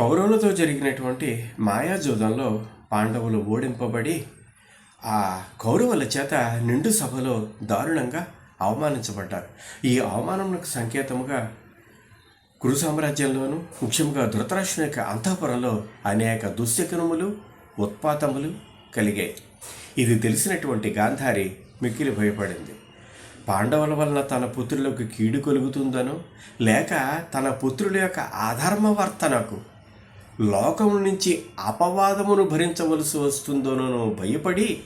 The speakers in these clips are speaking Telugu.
కౌరవులతో జరిగినటువంటి మాయాజూదంలో పాండవులు ఓడింపబడి ఆ కౌరవుల చేత నిండు సభలో దారుణంగా అవమానించబడ్డారు. ఈ అవమానములకు సంకేతముగా కురు సామ్రాజ్యంలోనూ ముఖ్యంగా ధృతరాష్ట్రుని యొక్క అంతఃపురంలో అనేక దుశ్శకనములు ఉత్పాతములు కలిగాయి. ఇది తెలిసినటువంటి గాంధారి మిక్కిలి భయపడింది. పాండవుల వలన తన పుత్రులకు కీడు కలుగుతుందనో లేక తన పుత్రుల యొక్క అధర్మవర్తనకు లోకం నుంచి అపవాదమును భరించవలసి వస్తుందోనో భయపడి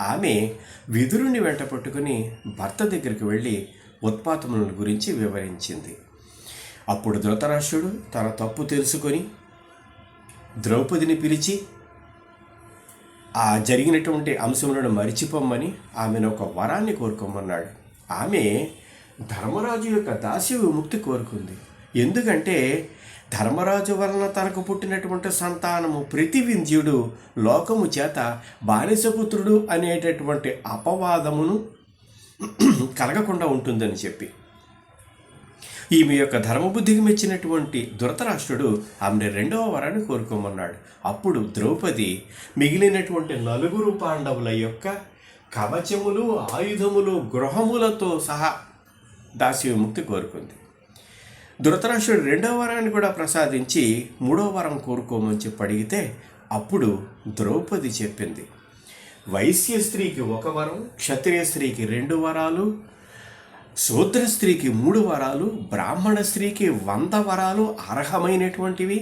ఆమె విదురుని వెంట పట్టుకుని భర్త దగ్గరికి వెళ్ళి ఉత్పాతముల గురించి వివరించింది. అప్పుడు ధృతరాష్ట్రుడు తన తప్పు తెలుసుకొని ద్రౌపదిని పిలిచి ఆ జరిగినటువంటి అంశములను మరిచిపోమ్మని ఆమెను ఒక వరాన్ని కోరుకోమన్నాడు. ఆమె ధర్మరాజు యొక్క దాసి విముక్తి కోరుకుంది. ఎందుకంటే ధర్మరాజు వలన తనకు పుట్టినటువంటి సంతానము ప్రతివింధ్యుడు లోకము చేత బానిసపుత్రుడు అనేటటువంటి అపవాదమును కలగకుండా ఉంటుందని చెప్పి. ఈమె యొక్క ధర్మబుద్ధికి మెచ్చినటువంటి ధృతరాష్ట్రుడు ఆమెను రెండవ వరాన్ని కోరుకోమన్నాడు. అప్పుడు ద్రౌపది మిగిలినటువంటి నలుగురు పాండవుల యొక్క కవచములు ఆయుధములు గృహములతో సహా దాసి విముక్తి కోరుకుంది. ధృతరాష్ట్రుడు రెండవ వరాన్ని కూడా ప్రసాదించి మూడో వరం కోరుకోమని చెప్పి అడిగితే అప్పుడు ద్రౌపది చెప్పింది. వైశ్య స్త్రీకి ఒక వరం క్షత్రియ స్త్రీకి రెండు వరాలు శూద్ర స్త్రీకి మూడు వరాలు బ్రాహ్మణ స్త్రీకి వంద వరాలు అర్హమైనటువంటివి.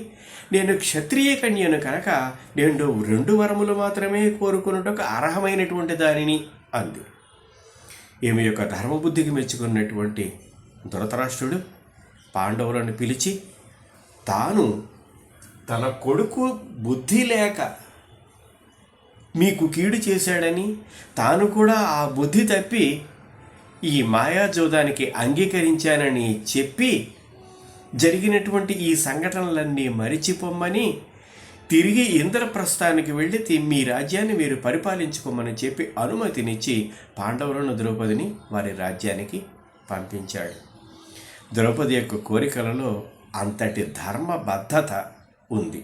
నేను క్షత్రియ కన్యను కనుక నేను రెండు వరములు మాత్రమే కోరుకున్నట్టుకు అర్హమైనటువంటి దానిని అంది. ఈమె యొక్క ధర్మబుద్ధికి మెచ్చుకున్నటువంటి ధృతరాష్ట్రుడు పాండవులను పిలిచి తాను తన కొడుకు బుద్ధి లేక మీకు కీడు చేశాడని తాను కూడా ఆ బుద్ధి తప్పి ఈ మాయాజోదానికి అంగీకరించానని చెప్పి జరిగినటువంటి ఈ సంఘటనలన్నీ మరిచిపోమ్మని తిరిగి ఇంద్రప్రస్థానికి వెళ్ళి మీ రాజ్యాన్ని మీరు పరిపాలించుకోమని చెప్పి అనుమతినిచ్చి పాండవులను ద్రౌపదిని వారి రాజ్యానికి పంపించాడు. ద్రౌపది యొక్క కోరికలలో అంతటి ధర్మబద్ధత ఉంది.